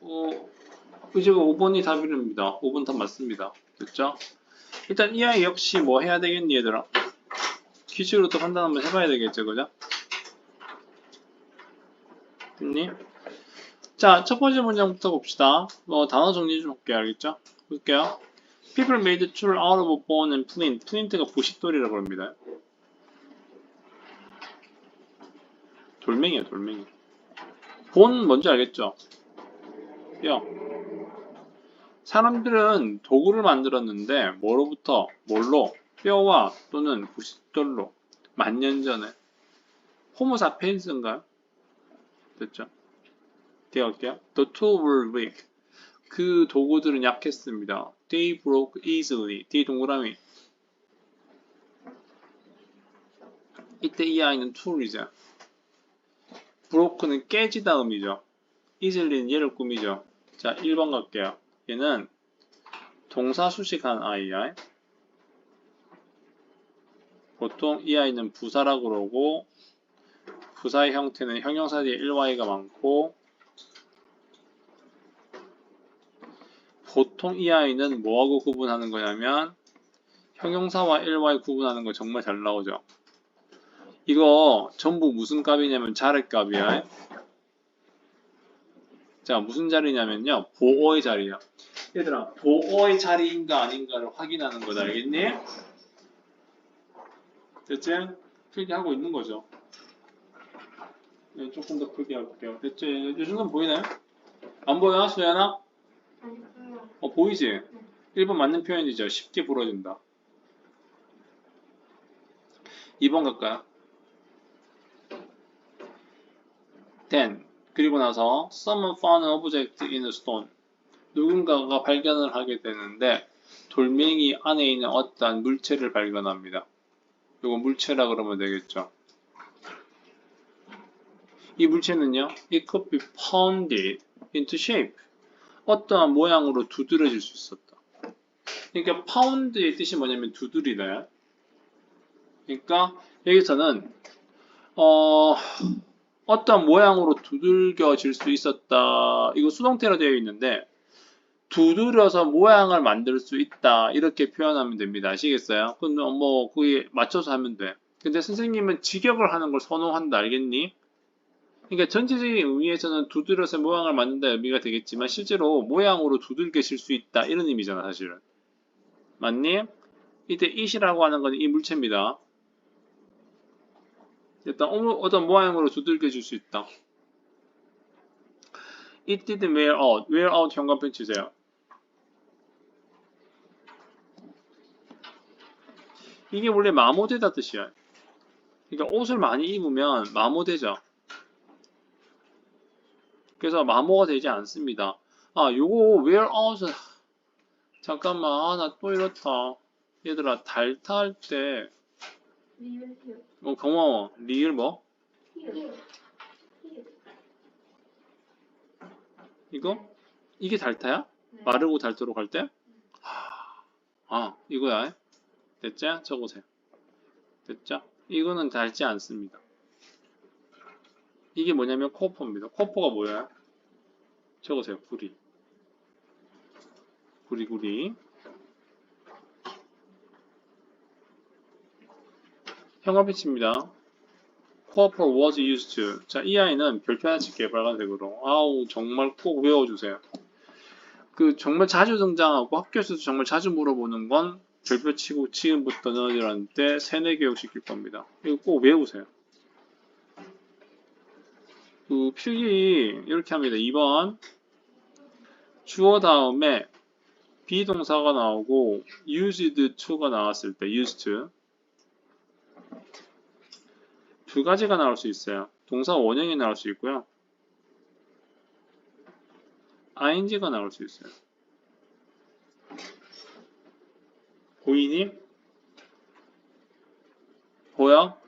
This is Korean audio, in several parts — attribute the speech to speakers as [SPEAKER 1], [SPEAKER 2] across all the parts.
[SPEAKER 1] 어, 의제가 5번이 답이랍니다. 5번 답 맞습니다. 됐죠? 일단 이 아이 역시 뭐 해야 되겠니 얘들아? 기술로 또 판단 한번 해봐야 되겠죠, 그죠? 됐니? 자, 첫 번째 문장부터 봅시다. 뭐 단어 정리 좀 할게요, 알겠죠? 볼게요. People made tool out of bone and flint. flint가 부싯돌이라고 합니다. 돌멩이에요, 돌멩이. 본 뭔지 알겠죠? 뼈. 사람들은 도구를 만들었는데 뭐로부터 뭘로 뼈와 또는 부싯돌로 만년 전에 호모 사피엔스인가요? 됐죠? 뒤갈게요. The tool were weak. 그 도구들은 약했습니다. They broke easily. 뒤 동그라미. 이때 이 아이는 tool이죠. broke는 깨지다 음이죠. Easily는 얘를 꾸미죠. 자, 1번 갈게요. 얘는 동사 수식한 아이야. 보통 이 아이는 부사라고 그러고 부사의 형태는 형용사 뒤에 1y가 많고 보통 이 아이는 뭐하고 구분하는 거냐면 형용사와 1y 구분하는 거 정말 잘 나오죠. 이거 전부 무슨 값이냐면 자를 값이야. 자, 무슨 자리냐면요. 보어의 자리야. 얘들아, 보어의 자리인가 아닌가를 확인하는 거다. 알겠니? 됐지? 필기 하고 있는 거죠. 네, 조금 더 크게 할게요. 됐지? 이 정도는 보이나요? 안 보여? 수연아? 어, 보이지? 1번 맞는 표현이죠. 쉽게 부러진다. 2번 갈까요? then 그리고 나서 someone found object in a stone 누군가가 발견을 하게 되는데 돌멩이 안에 있는 어떠한 물체를 발견합니다. 이거 물체라 그러면 되겠죠. 이 물체는요, it could be pounded into shape. 어떠한 모양으로 두드러질 수 있었다. 그러니까 pound의 뜻이 뭐냐면 두드리다. 그러니까 여기서는 어, 어떤 모양으로 두들겨질 수 있었다. 이거 수동태로 되어 있는데 두드려서 모양을 만들 수 있다. 이렇게 표현하면 됩니다. 아시겠어요? 근데 뭐 거기에 맞춰서 하면 돼. 근데 선생님은 직역을 하는 걸 선호한다. 알겠니? 그러니까 전체적인 의미에서는 두드려서 모양을 만든다 의미가 되겠지만 실제로 모양으로 두들겨질 수 있다. 이런 의미잖아, 사실은. 맞니? 이때 it이라고 하는 건 이 물체입니다. 일단 어떤 모양으로 두들겨질 수 있다. It didn't wear out. wear out 현관펜 치세요. 이게 원래 마모되다 뜻이야. 그러니까 옷을 많이 입으면 마모되죠. 그래서 마모가 되지 않습니다. 아, 요거 wear out은 잠깐만, 아, 나 또 이렇다. 얘들아, 달타할 때,
[SPEAKER 2] 리을 어,
[SPEAKER 1] 고마워. 리을 뭐? 이거? 이게 달타야?
[SPEAKER 2] 네.
[SPEAKER 1] 마르고 닳도록 할 때? 하, 아, 이거야. 됐죠? 적으세요. 됐죠? 이거는 닳지 않습니다. 이게 뭐냐면 코어포입니다. 코어포가 뭐야? 적으세요. 구리. 구리구리. 형광빛입니다. 코어포 was used to. 자, 이 아이는 별표 하나 칠게요. 빨간색으로. 아우, 정말 꼭 외워주세요. 그 정말 자주 등장하고 학교에서도 정말 자주 물어보는 건 별표 치고 지금부터 너희들한테 세뇌 교육 시킬 겁니다. 이거 꼭 외우세요. 그 필기 이렇게 합니다. 2번 주어 다음에 비동사가 나오고 used to가 나왔을 때 used to 두 가지가 나올 수 있어요. 동사 원형이 나올 수 있고요. ing가 나올 수 있어요. 보이니? 보여?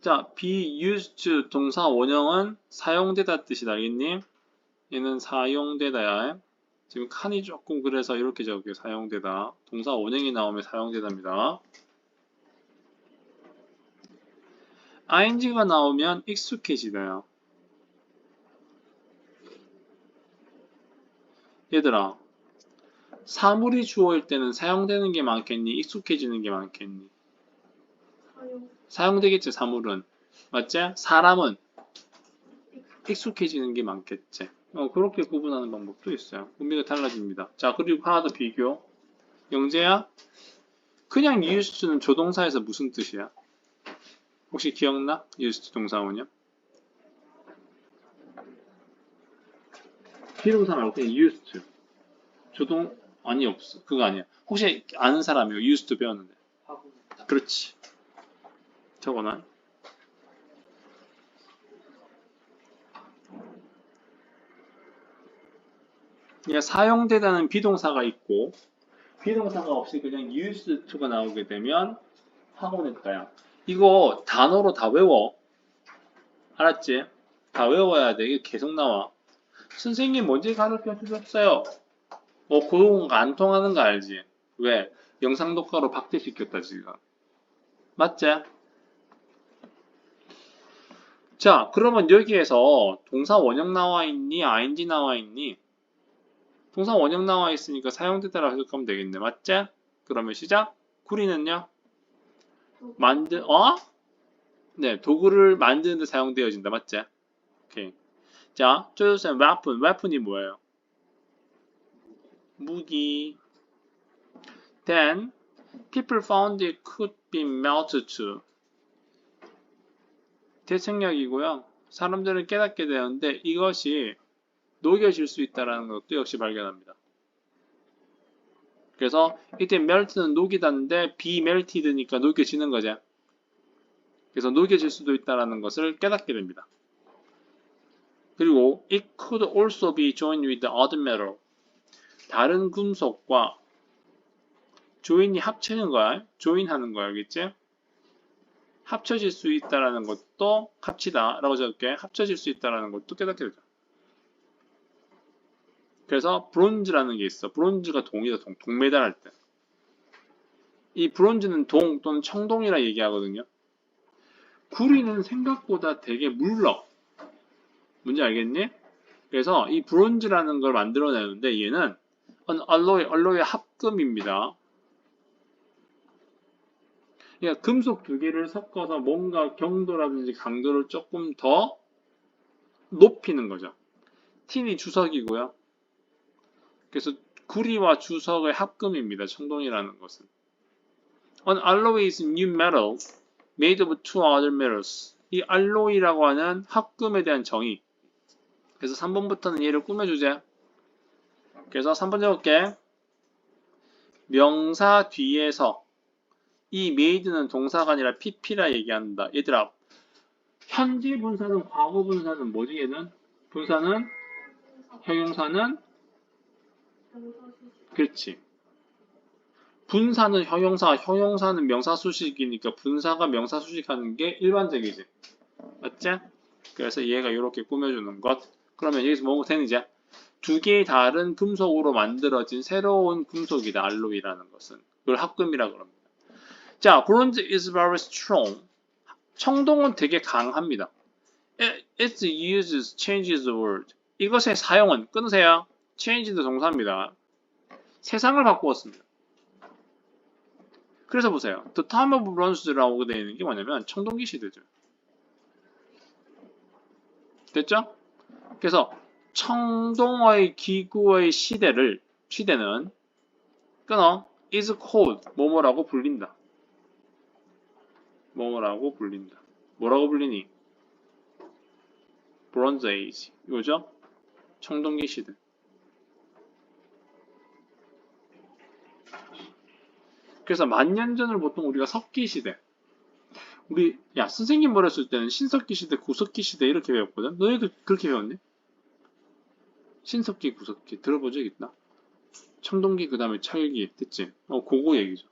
[SPEAKER 1] 자, be used to 동사 원형은 사용되다 뜻이다, 알겠니? 얘는 사용되다야. 지금 칸이 조금 그래서 이렇게 적을게요. 사용되다. 동사 원형이 나오면 사용되답니다. ing가 나오면 익숙해지나요? 얘들아, 사물이 주어일 때는 사용되는 게 많겠니? 익숙해지는 게 많겠니?
[SPEAKER 2] 사용.
[SPEAKER 1] 사용되겠지, 사물은. 맞지? 사람은 익숙해지는 게 많겠지. 어, 그렇게 구분하는 방법도 있어요. 의미가 달라집니다. 자, 그리고 하나 더 비교. 영재야? 그냥 used는 조동사에서 무슨 뜻이야? 혹시 기억나? used 동사원이요? 비동사 말고 그냥 used. 조동, 아니, 없어. 그거 아니야. 혹시 아는 사람이요? used 배웠는데. 그렇지. 저거는 사용되다는 비동사가 있고 비동사가 없이 그냥 used to가 나오게 되면 하고니까요. 이거 단어로 다 외워. 알았지? 다 외워야 돼. 이게 계속 나와. 선생님 먼저 가르쳐 주셨어요. 어, 그런 거 안 통하는 거 알지? 왜? 영상 녹화로 박제시켰다 지금. 맞지? 자, 그러면 여기에서 동사 원형 나와 있니? ing 나와 있니? 동사 원형 나와 있으니까 사용되다라고 해석하면 되겠네. 맞지? 그러면 시작. 구리는요? 만드, 어? 네, 도구를 만드는 데 사용되어진다. 맞지? 오케이. 자, 조선 weapon. weapon이 뭐예요? 무기. Then, people found it could be melted to. 대책력이고요. 사람들은 깨닫게 되는데 이것이 녹여질 수 있다는 것도 역시 발견합니다. 그래서 이때 녹이다인데 be melted니까 녹여지는 거죠. 그래서 녹여질 수도 있다는 것을 깨닫게 됩니다. 그리고 it could also be joined with other metal. 다른 금속과 조인이 합치는 거야. 조인하는 거야. 알겠지? 합쳐질 수 있다라는 것도 합치다 라고 적을게 합쳐질 수 있다라는 것도 깨닫게 되죠. 그래서 브론즈라는 게 있어. 브론즈가 동이다. 동. 동메달 할 때. 이 브론즈는 동 또는 청동이라 얘기하거든요. 구리는 생각보다 되게 물러. 뭔지 알겠니? 그래서 이 브론즈라는 걸 만들어내는데 얘는 an alloy, alloy의 합금입니다. 그러니까 금속 두 개를 섞어서 뭔가 경도라든지 강도를 조금 더 높이는 거죠. 틴이 주석이고요. 그래서 구리와 주석의 합금입니다. 청동이라는 것은. An alloy is new metal made of two other metals. 이 알로이라고 하는 합금에 대한 정의. 그래서 3번부터는 얘를 꾸며주자. 그래서 3번 적을게. 명사 뒤에서 이 made는 동사가 아니라 pp라 얘기한다. 얘들아, 현재 분사는 과거 분사는 뭐지 얘는? 분사는 형용사는 그렇지. 분사는 형용사, 형용사는 명사 수식이니까 분사가 명사 수식하는 게 일반적이지. 맞지? 그래서 얘가 이렇게 꾸며주는 것. 그러면 여기서 뭐가 되는 이제 두 개의 다른 금속으로 만들어진 새로운 금속이다. 알로이라는 것은. 그걸 합금이라고 합니다. 자, bronze is very strong. 청동은 되게 강합니다. It- Its use changes the world. 이것의 사용은 끊으세요. Change도 동사입니다. 세상을 바꾸었습니다. 그래서 보세요. The time of bronze라고 되어 있는 게 뭐냐면 청동기 시대죠. 됐죠? 그래서 청동의 기구의 시대를 시대는 끊어 is called 뭐뭐라고 불린다. 뭐뭐라고 불린다. 뭐라고 불리니? Bronze Age. 이거죠? 청동기 시대. 그래서 만년 전을 보통 우리가 석기 시대. 우리 야 선생님 말했을 때는 신석기 시대, 구석기 시대 이렇게 배웠거든. 너희도 그렇게 배웠니? 신석기, 구석기 들어본 적 있나? 청동기 그 다음에 철기 됐지? 어 그거 얘기죠.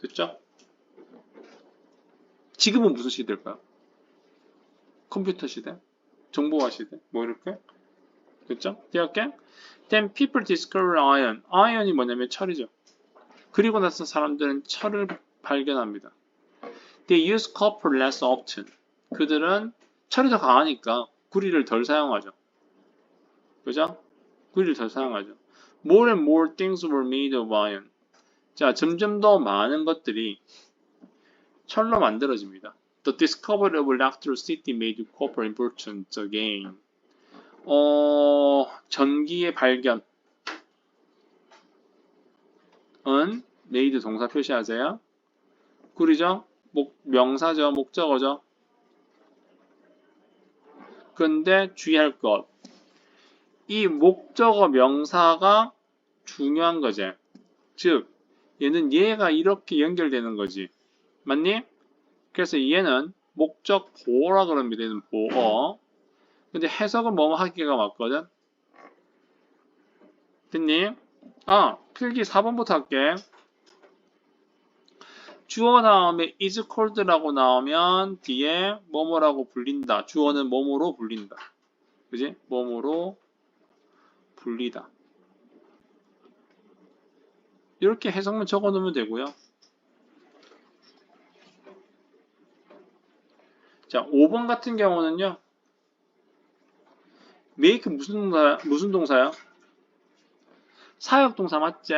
[SPEAKER 1] 됐죠? 지금은 무슨 시대일까요? 컴퓨터 시대? 정보화 시대? 뭐 이렇게? 됐죠? 대학교? Then people discover iron. iron이 뭐냐면 철이죠. 그리고 나서 사람들은 철을 발견합니다. They use copper less often. 그들은 철이 더 강하니까 구리를 덜 사용하죠. 그죠? 구리를 덜 사용하죠. More and more things were made of iron. 자, 점점 더 많은 것들이 철로 만들어집니다. The discovery of electricity made copper important again. 어, 전기의 발견. 은 made 동사 표시하세요. 구리죠? 목, 명사죠? 목적어죠? 근데 주의할 것. 이 목적어 명사가 중요한 거지. 즉, 얘는 얘가 이렇게 연결되는 거지. 맞니? 그래서 얘는 목적 보어라 그럽니다. 얘는 보어. 근데 해석은 뭐뭐 하기가 맞거든. 됐니? 아, 필기 4번부터 할게. 주어 다음에 is called라고 나오면 뒤에 뭐뭐라고 불린다. 주어는 뭐뭐로 불린다. 그지? 뭐뭐로 불리다. 이렇게 해석만 적어 놓으면 되고요. 자, 5번 같은 경우는요. make 무슨 동사, 무슨 동사야? 사역 동사 맞지?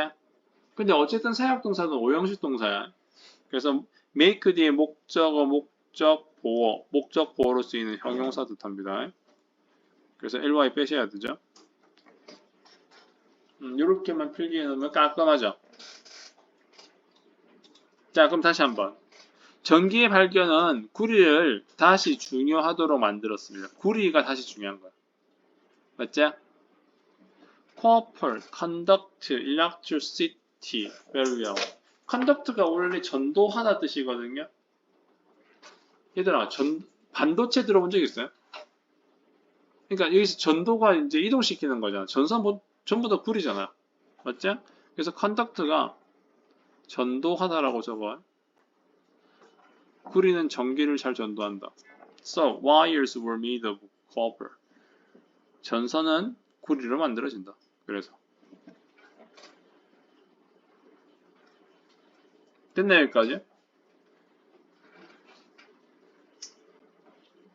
[SPEAKER 1] 근데 어쨌든 사역 동사는 오형식 동사야. 그래서 make 뒤에 목적어, 목적 보어, 목적 보어로 쓰이는 형용사 뜻합니다. 그래서 ly 빼셔야 되죠. 음, 이렇게만 필기해 놓으면 깔끔하죠. 자, 그럼 다시 한번. 전기의 발견은 구리를 다시 중요하도록 만들었습니다. 구리가 다시 중요한 거야. 맞죠? Copper, conduct, electricity, very well. conduct가 원래 전도하다 뜻이거든요. 얘들아, 전, 반도체 들어본 적 있어요? 그러니까 여기서 전도가 이제 이동시키는 거잖아. 전선 뭐- 전부 다 구리잖아. 맞죠? 그래서 conduct가 전도하다라고 적어. 구리는 전기를 잘 전도한다. So, wires were made of copper. 전선은 구리로 만들어진다. 그래서. 됐나요, 여기까지?